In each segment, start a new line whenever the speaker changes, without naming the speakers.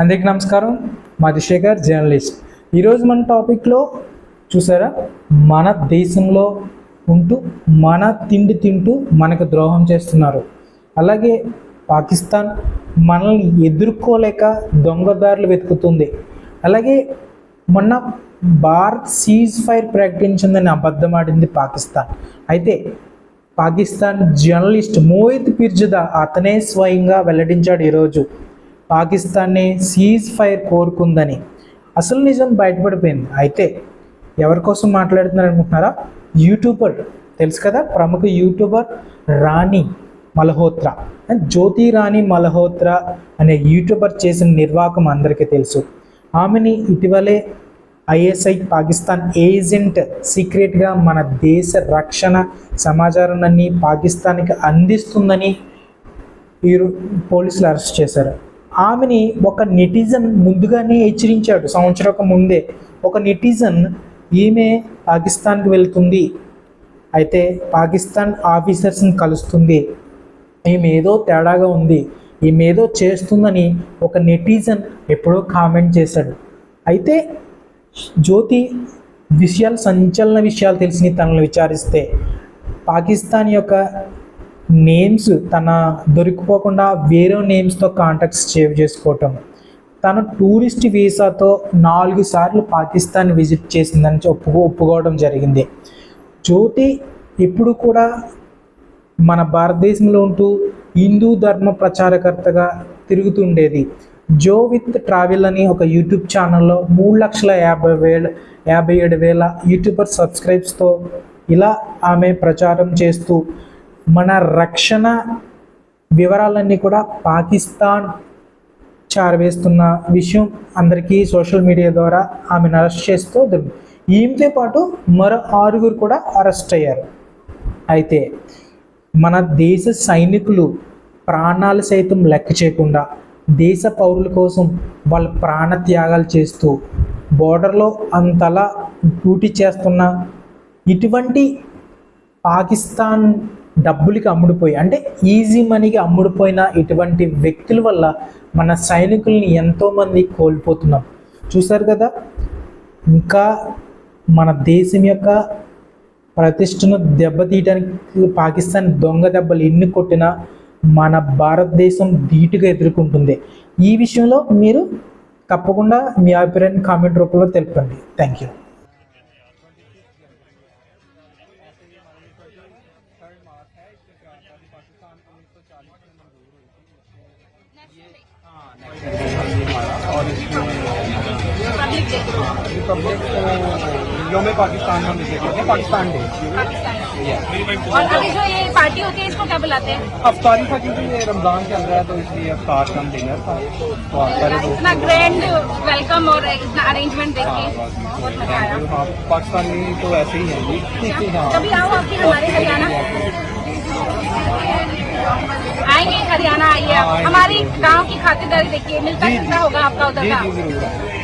అందరికీ నమస్కారం. మాది శేఖర్ జర్నలిస్ట్. ఈరోజు మన టాపిక్లో చూసారా? మన దేశంలో ఉంటూ మన తిండి తింటూ మనకు ద్రోహం చేస్తున్నారు. అలాగే పాకిస్తాన్ మనల్ని ఎదుర్కోలేక దొంగదారులు వెతుకుతుంది. అలాగే మొన్న భారత్ సీజ్ ఫైర్ ప్రకటించిందని అబద్ధమాడింది పాకిస్తాన్. అయితే పాకిస్తాన్ జర్నలిస్ట్ మోహిత్ పిర్జుదా అతనే స్వయంగా వెల్లడించాడు ఈరోజు. పాకిస్తాన్ని సీజ్ ఫైర్ కోరుకుందని. అసలు నిజం బయటపడిపోయింది. అయితే ఎవరి కోసం మాట్లాడుతున్నారు అనుకుంటున్నారా? యూట్యూబర్. తెలుసు కదా ప్రముఖ యూట్యూబర్ రాణి మల్హోత్రా. జ్యోతి రాణి మల్హోత్రా అనే యూట్యూబర్ చేసిన నిర్వాహకం అందరికీ తెలుసు. ఆమెని ఇటీవలే ఐఎస్ఐ పాకిస్తాన్ ఏజెంట్ సీక్రెట్గా మన దేశ రక్షణ సమాచారాన్ని పాకిస్తాన్కి అందిస్తుందని వీరు పోలీసులు అరెస్ట్ చేశారు. ఆమెని ఒక నెటిజన్ ముందుగానే హెచ్చరించాడు. సంవత్సరం ముందే ఒక నెటిజన్ ఈమె పాకిస్తాన్కి వెళ్తుంది. అయితే పాకిస్తాన్ ఆఫీసర్స్ని కలుస్తుంది. ఈమె ఏదో తేడాగా ఉంది. ఈమె ఏదో చేస్తుందని ఒక నెటిజన్ ఎప్పుడో కామెంట్ చేశాడు. అయితే జ్యోతి విషయాలు సంచలన విషయాలు తెలిసి తనను విచారిస్తే పాకిస్తాన్ యొక్క నేమ్స్ తన దొరికిపోకుండా వేరే నేమ్స్తో కాంటాక్ట్స్ సేవ్ చేసుకోవటం. తన టూరిస్ట్ వీసాతో నాలుగు సార్లు పాకిస్తాన్ విజిట్ చేసిందని ఒప్పు ఒప్పుకోవడం జరిగింది. జ్యోతి ఇప్పుడు కూడా మన భారతదేశంలో ఉంటూ హిందూ ధర్మ ప్రచారకర్తగా తిరుగుతుండేది. జో విత్ ట్రావెల్ అని ఒక యూట్యూబ్ ఛానల్లో మూడు లక్షల యాభై వేల యాభై ఏడు వేల యూట్యూబర్ సబ్స్క్రైబ్స్తో ఇలా ఆమె ప్రచారం చేస్తూ మన రక్షణ వివరాలన్నీ కూడా పాకిస్తాన్ చారవేస్తున్న విషయం అందరికీ సోషల్ మీడియా ద్వారా ఆమెను అరెస్ట్ చేస్తూ దొరికింది. ఈమెతో పాటు మరో ఆరుగురు కూడా అరెస్ట్ అయ్యారు అయితే మన దేశ సైనికులు ప్రాణాలు సైతం లెక్క చేయకుండా దేశ పౌరుల కోసం వాళ్ళ ప్రాణ త్యాగాలు చేస్తూ బోర్డర్లో అంతలా డ్యూటీ చేస్తున్న ఇటువంటి పాకిస్తాన్ డబ్బులకి అమ్ముడుపోయి అంటే ఈజీ మనీకి అమ్ముడుపోయిన ఇటువంటి వ్యక్తుల వల్ల మన సైనికుల్ని ఎంతోమంది కోల్పోతున్నాం చూసారు కదా? ఇంకా మన దేశం యొక్క ప్రతిష్టను దెబ్బతీయడానికి పాకిస్తాన్ దొంగ దెబ్బలు ఎన్ని కొట్టినా మన భారతదేశం ధీటుగా ఎదుర్కొంటుంది. ఈ విషయంలో మీరు తప్పకుండా మీ అభిప్రాయాన్ని కామెంట్ రూపంలో తెలపండి. Thank you.
थर्ड मार्च है इसके आज़ादी पाकिस्तान उन्नीस सौ चालीस में मंजूर हुई थी और रिपब्लिक योम पाकिस्तान हम इसे हैं पाकिस्तान डे।
और अभी जो ये पार्टी होती है इसको क्या बुलाते हैं?
अफ्तारी का क्योंकि ये रमज़ान चल रहा है तो इसलिए अफ्तार का डिनर था। तो
इतना ग्रैंड वेलकम और इतना अरेंजमेंट देखिए बहुत
हाँ पाकिस्तानी तो ऐसे ही है जी। हाँ।
कभी आओ आपकी हमारे हरियाणा? आएँगे हरियाणा आइए आप।
हमारे
हमारी गाँव की खातिरदारी देखिए मिलता जुलता होगा आपका उधर का।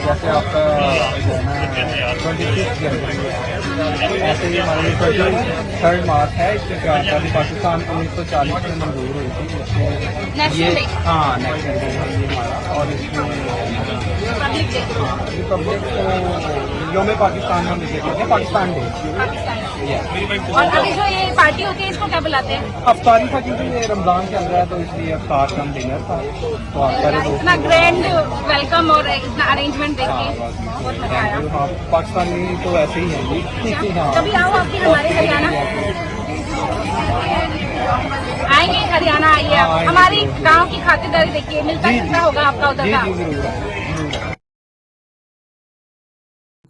जैसे आपका ट्वेंटी सिक्स है ऐसे ही हमारी थर्ड मार्च है इसके आज़ादी पाकिस्तान उन्नीस सौ चालीस में मंजूर हुई थी ये हाँ नेशनल डे है ये हमारा और इसमें
रिपब्लिक
हाँ, को योम पाकिस्तान में करते हैं पाकिस्तान डे
और अभी जो ये पार्टी होती है इसको क्या बुलाते हैं
अफ्तारी था क्योंकि ये रमज़ान चल रहा है तो इसलिए अफ्तार का डिनर था तो दोस्त
इतना ग्रैंड वेलकम और इतना अरेंजमेंट देख के बहुत मज़ा आया
हाँ पाकिस्तानी तो ऐसे ही है जी। हाँ।
कभी आओ आपकी हमारे हरियाणा? आएँगे हरियाणा आइए आप। हमारे गाँव की खातिरदारी देखिए। मिलता जुलता होगा आपका उधर का।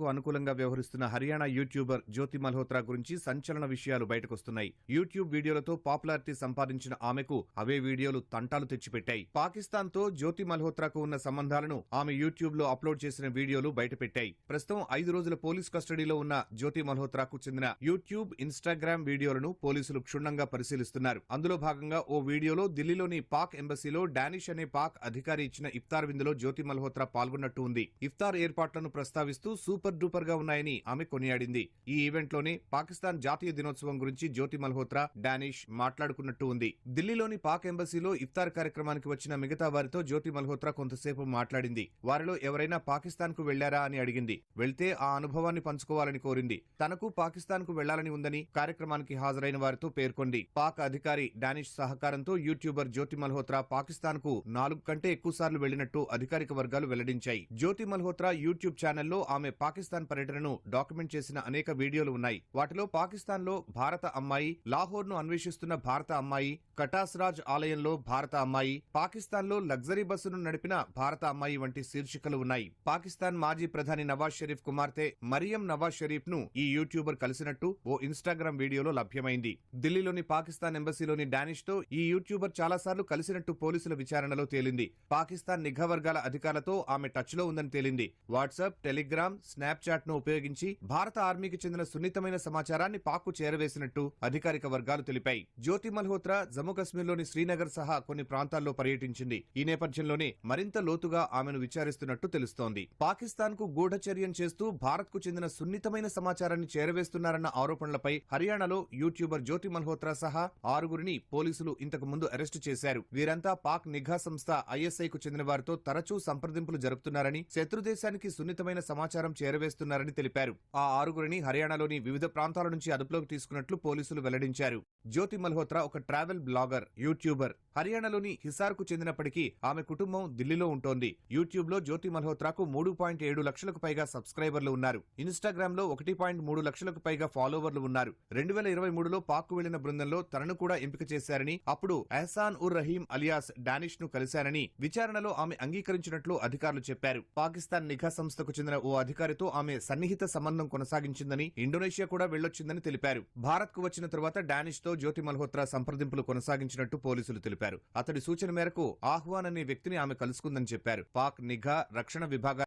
కు అనుకూలంగా వ్యవహరిస్తున్న హర్యానా యూట్యూబర్ జ్యోతి మల్హోత్రా గురించి సంచలన విషయాలు బయటకొస్తున్నాయి. యూట్యూబ్ వీడియోలతో పాపులారిటీ సంపాదించిన ఆమెకు అవే వీడియోలు తంటాలు తెచ్చిపెట్టాయి. పాకిస్తాన్తో జ్యోతి మల్హోత్రాకు ఉన్న సంబంధాలను ఆమె యూట్యూబ్లో అప్లోడ్ చేసిన వీడియోలు బయటపెట్టాయి. ప్రస్తుతం ఐదు రోజుల పోలీస్ కస్టడీలో ఉన్న జ్యోతి మల్హోత్రాకు చెందిన యూట్యూబ్ ఇన్స్టాగ్రామ్ వీడియోలను పోలీసులు క్షుణ్ణంగా పరిశీలిస్తున్నారు. అందులో భాగంగా ఓ వీడియోలో ఢిల్లీలోని పాక్ ఎంబసీలో డానిష్ అనే పాక్ అధికారి ఇచ్చిన ఇఫ్తార్ విందులో జ్యోతి మల్హోత్రా పాల్గొన్నట్టు ఉంది. ఇఫ్తార్ ఏర్పాట్లను ప్రస్తావిస్తూ సూపర్ డూపర్గా ఉన్నాయని ఆమె కొనియాడింది. ఈ ఈవెంట్లోనే పాకిస్తాన్ జాతీయ దినోత్సవం గురించి జ్యోతి మల్హోత్రా డానిష్ మాట్లాడుకున్నట్టు ఉంది. ఢిల్లీలోని పాక్ ఎంబసీలో ఇఫ్తార్ కార్యక్రమానికి వచ్చిన మిగతా వారితో జ్యోతి మల్హోత్రా కొంతసేపు మాట్లాడింది. వారిలో ఎవరైనా పాకిస్తాన్కు వెళ్ళారా అని అడిగింది. వెళ్తే ఆ అనుభవాన్ని పంచుకోవాలని కోరింది. తనకు పాకిస్తాన్కు వెళ్ళాలని ఉందని కార్యక్రమానికి హాజరైన వారితో పేర్కొంది. పాక్ అధికారి డానిష్ సహకారంతో యూట్యూబర్ జ్యోతి మల్హోత్రా పాకిస్తాన్కు నాలుగు కంటే ఎక్కువ సార్లు వెళ్ళినట్టు అధికారిక వర్గాలు వెల్లడించాయి. జ్యోతి మల్హోత్రా యూట్యూబ్ ఛానల్లో ఆమె పాకిస్తాన్ పాకిస్తాన్ పర్యటనను డాక్యుమెంట్ చేసిన అనేక వీడియోలు ఉన్నాయి. వాటిలో పాకిస్తాన్లో భారత అమ్మాయి లాహోర్ను అన్వేషిస్తున్న భారత అమ్మాయి కటాస్రాజ్ ఆలయంలో భారత అమ్మాయి పాకిస్తాన్లో లగ్జరీ బస్సును నడిపిన భారత అమ్మాయి వంటి శీర్షికలు ఉన్నాయి. పాకిస్తాన్ మాజీ ప్రధాని నవాజ్ షరీఫ్ కుమార్తె మరియం నవాజ్ షరీఫ్ను ఈ యూట్యూబర్ కలిసినట్టు ఓ ఇన్స్టాగ్రామ్ వీడియోలో లభ్యమైంది. ఢిల్లీలోని పాకిస్తాన్ ఎంబసీలోని డానిష్తో ఈ యూట్యూబర్ చాలాసార్లు కలిసినట్టు పోలీసుల విచారణలో తేలింది. పాకిస్తాన్ నిఘా వర్గాల అధికారులతో ఆమె టచ్లో ఉందని తేలింది. వాట్సాప్ టెలిగ్రామ్ స్నాప్ ను ఉపయోగించి భారత ఆర్మీకి చెందిన సున్నితమైన సమాచారాన్ని పాక్కు చేరవేసినట్టు అధికారిక వర్గాలు తెలిపాయి. జ్యోతి మల్హోత్రా జమ్మూ కశ్మీర్లోని శ్రీనగర్ సహా కొన్ని ప్రాంతాల్లో పర్యటించింది. ఈ నేపథ్యంలోనే మరింత లోతుగా ఆమెను విచారిస్తున్నట్టు తెలుస్తోంది. పాకిస్తాన్కు గూఢచర్యం చేస్తూ భారత్కు చెందిన సున్నితమైన సమాచారాన్ని చేరవేస్తున్నారన్న ఆరోపణలపై హర్యానాలో యూట్యూబర్ జ్యోతి మల్హోత్రా సహా ఆరుగురిని పోలీసులు ఇంతకు ముందు అరెస్టు చేశారు. వీరంతా పాక్ నిఘా సంస్థ ఐఎస్ఐ కు చెందిన వారితో తరచూ సంప్రదింపులు జరుపుతున్నారని శత్రు దేశానికి సున్నితమైన సమాచారం వేస్తున్నారని తెలిపారు. ఆ ఆరుగురిని హర్యానాలోని వివిధ ప్రాంతాల నుంచి అదుపులోకి తీసుకున్నట్లు పోలీసులు వెల్లడించారు. జ్యోతి మల్హోత్రా ఒక ట్రావెల్ బ్లాగర్ యూట్యూబర్. హర్యానాలోని హిసార్కు చెందినప్పటికీ ఆమె కుటుంబం ఢిల్లీలో ఉంటోంది. యూట్యూబ్లో జ్యోతి మల్హోత్రాకు మూడు పాయింట్ ఏడు లక్షలకు పైగా సబ్స్క్రైబర్లు ఉన్నారు. ఇన్స్టాగ్రామ్లో ఒకటి పాయింట్ మూడు లక్షలకు పైగా ఫాలోవర్లు ఉన్నారు. రెండు వేల ఇరవై మూడులో పాక్కు వెళ్ళిన బృందంలో తనను కూడా ఎంపిక చేశారని అప్పుడు ఎహసాన్ ఉర్ రహీం అలియాస్ డానిష్ను కలిశారని విచారణలో ఆమె అంగీకరించినట్లు అధికారులు చెప్పారు. పాకిస్తాన్ నిఘా సంస్థకు చెందిన ఓ అధికారితో ఆమె సన్నిహిత సంబంధం కొనసాగించిందని ఇండోనేషియా కూడా వెళ్ళొచ్చిందని తెలిపారు. భారత్కు వచ్చిన తరువాత డానిష్తో జ్యోతి మల్హోత్రా సంప్రదింపులు కొనసాగించినట్టు పోలీసులు తెలిపారు. అతడి సూచన మేరకు ఆహ్వాన్ అనే వ్యక్తిని ఆమె కలుసుకుందని చెప్పారు. పాక్ నిఘా రక్షణ విభాగ